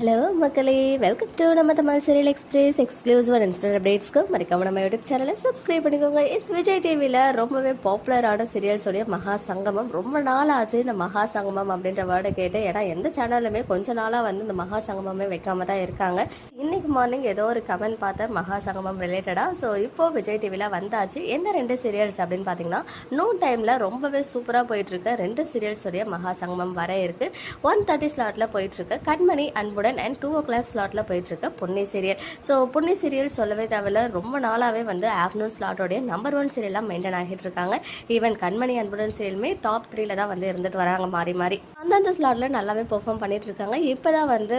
Hello மக்களே. Welcome to நம்ம Tamil serial express exclusive and instant அப்டேட்ஸ்க்கு மறக்காம நம்ம யூடியூப் சேனலை சப்ஸ்கிரைப் பண்ணிக்கோங்க. எஸ் விஜய் டிவியில் ரொம்பவே பாப்புலரான சீரியல்ஸோடைய மகா சங்கமம் ரொம்ப நாள் ஆச்சு இந்த மகா சங்கமம் அப்படின்ற வேர்டை கேட்டு. ஏன்னா எந்த சேனலுமே கொஞ்ச நாளாக வந்து இந்த மகா சங்கமமே வைக்காம தான் இருக்காங்க. இன்னைக்கு மார்னிங் ஏதோ ஒரு கமெண்ட் பார்த்தேன் மகா சங்கமம் ரிலேட்டடாக ஸோ இப்போ விஜய் டிவியில் வந்தாச்சு. எந்த ரெண்டு சீரியல்ஸ் அப்படின்னு பார்த்தீங்கன்னா நூன் டைமில் ரொம்பவே சூப்பராக போயிட்டுருக்க ரெண்டு ரெண்டு சீரியல்ஸோடைய மகா சங்கமம் வர இருக்குது ஒன் தேர்ட்டி ஸ்லாட்டில் போயிட்டுருக்கு கண்மணி அன்புடன் அண்ட் டூ ஓ கிளாக் ஸ்லாட்டில் போயிட்டுருக்க Ponni serial so Ponni serial சொல்லவே தேவையில்ல. ரொம்ப நாளாகவே வந்து ஆஃப்டர்நூன் ஸ்லாட்டோடைய நம்பர் ஒன் சீரியலாக மெயின்டைன் ஆகிட்டு இருக்காங்க ஈவன் கண்மணி அன்புடன் சீரியலுமே டாப் த்ரீல தான் வந்து இருந்துட்டு வராங்க மாறி மாறி. அந்தந்த ஸ்லாட்டில் நல்லாவே பெர்ஃபார்ம் பண்ணிட்டு இருக்காங்க இப்போ தான் வந்து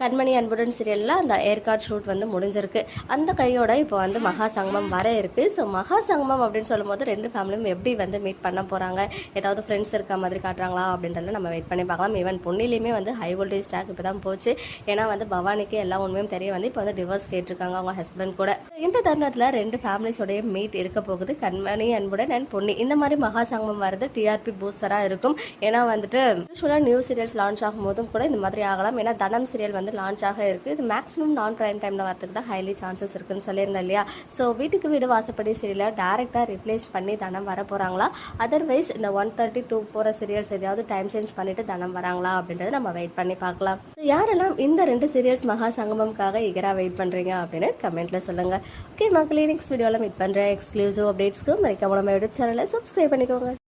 கண்மணி அன்புடன் சீரியலில் அந்த ஏற்காட் ஷூட் வந்து முடிஞ்சிருக்கு. அந்த கையோட இப்போ வந்து மகா சங்கமம் வர இருக்குது ஸோ மகா சங்கமம் அப்படின்னு சொல்லும்போது ரெண்டு ஃபேமிலியும் எப்படி வந்து மீட் பண்ண போகிறாங்க ஏதாவது ஃப்ரெண்ட்ஸ் இருக்க மாதிரி காட்டுறாங்களா? அப்படின்றத நம்ம வெயிட் பண்ணி பார்க்கலாம். ஈவன் பொன்னிலையுமே வந்து ஹை வோல்டேஜ் ஸ்டாக் இப்போ தான் போச்சு. ஏன்னா வந்து பவானிக்கு எல்லா உண்மையும் தெரிய வந்து இப்போ வந்து டிவோர்ஸ் கேட்டிருக்காங்க அவங்க ஹஸ்பண்ட் கூட. இந்த தருணத்தில் ரெண்டு ஃபேமிலிஸோடைய மீட் இருக்க போகுது. கண்மணி அன்புடன் அண்ட் பொன்னி. இந்த மாதிரி மகா சங்கமம் வர்றது டிஆர்பி பூஸ்டராக இருக்கும். ஏன்னா வந்துட்டு யூஸ்வலாக நியூ சீரியல்ஸ் லான்ச் ஆகும் போதும் கூட இந்த மாதிரி ஆகலாம். ஏன்னா தனம் சீரியல் வந்து லான்ச் ஆக இருக்குது இது மேக்ஸிமம் நான் ப்ரைம் டைமில் வரதுக்கு தான் ஹைலி சான்சஸ் இருக்குன்னு சொல்லியிருந்தேன் இல்லையா? ஸோ வீட்டுக்கு வீடு வாசப்படி சீரியலை டேரெக்டாக ரிப்ளேஸ் பண்ணி தனம் வர போகிறாங்களா அதர்வைஸ் இந்த ஒன் தேர்ட்டி டூ போகிற சீரியல்ஸ் எதையாவது டைம் சேஞ்ச் பண்ணிட்டு தனம் வராங்களா அப்படின்றத நம்ம வெயிட் பண்ணி பார்க்கலாம். யாரெல்லாம் இந்த ரெண்டு சீரியல்ஸ் மகா சங்கமம்காக எகரா வெயிட் பண்ணுறீங்க அப்படின்னு கமெண்ட்டில் சொல்லுங்கள் ஓகே மக்களே நெக்ஸ்ட் வீடியோவில் மீட் பண்ணுற எக்ஸ்க்ளூசிவ் அப்டேட்ஸ்க்கு மறைக்காம நம்ம யூடியூப் சேனலை சப்ஸ்கிரைப் பண்ணிக்கோங்க.